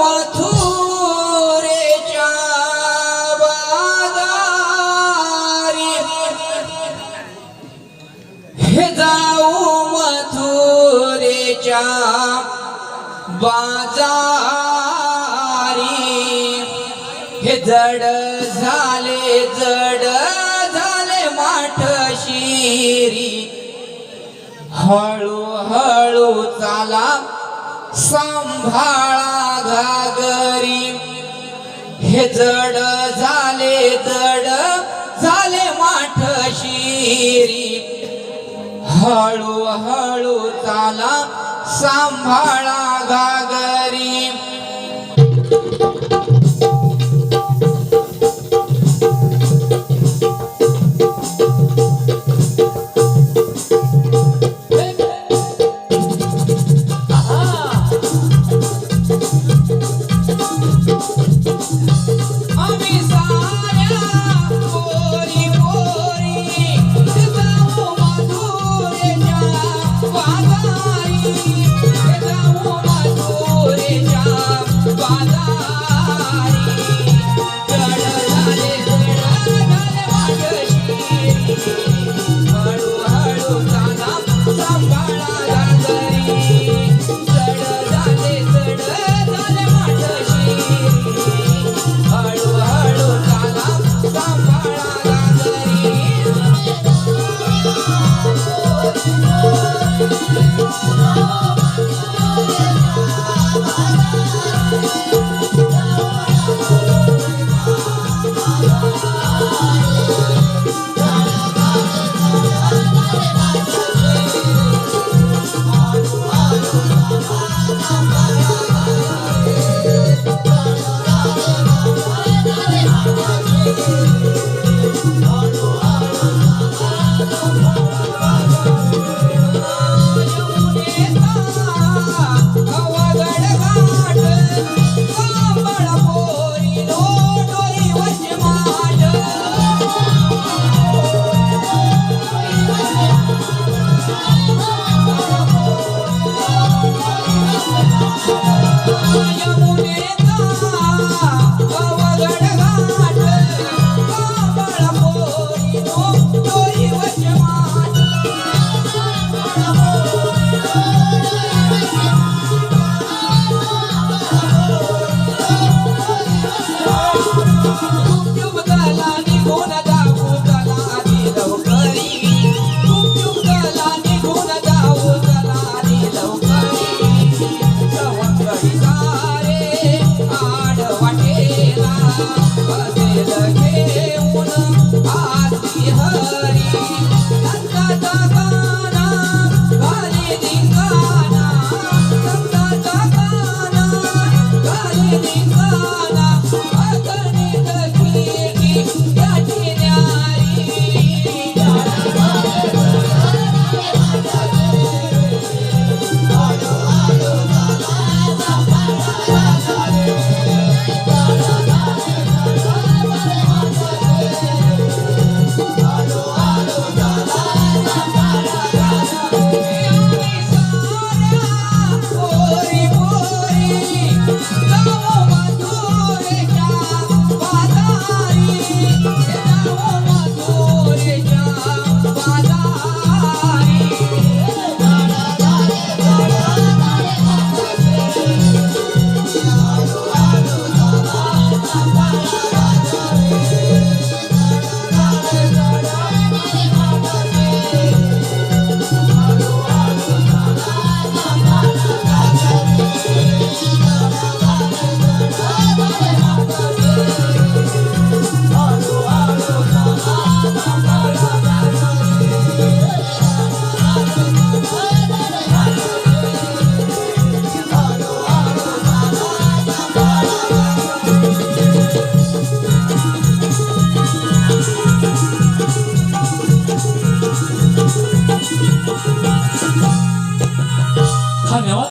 मथुरेच्या बादारी हे जाऊ मथुरेच्या बाजारी. हे जड झाले जड झाले माठ शिरी. हळूहळू चाला सांभाळा घागरी हे जड झाले जड झाले माठ शिरी. हळू हळू चाला सांभाळा घागरी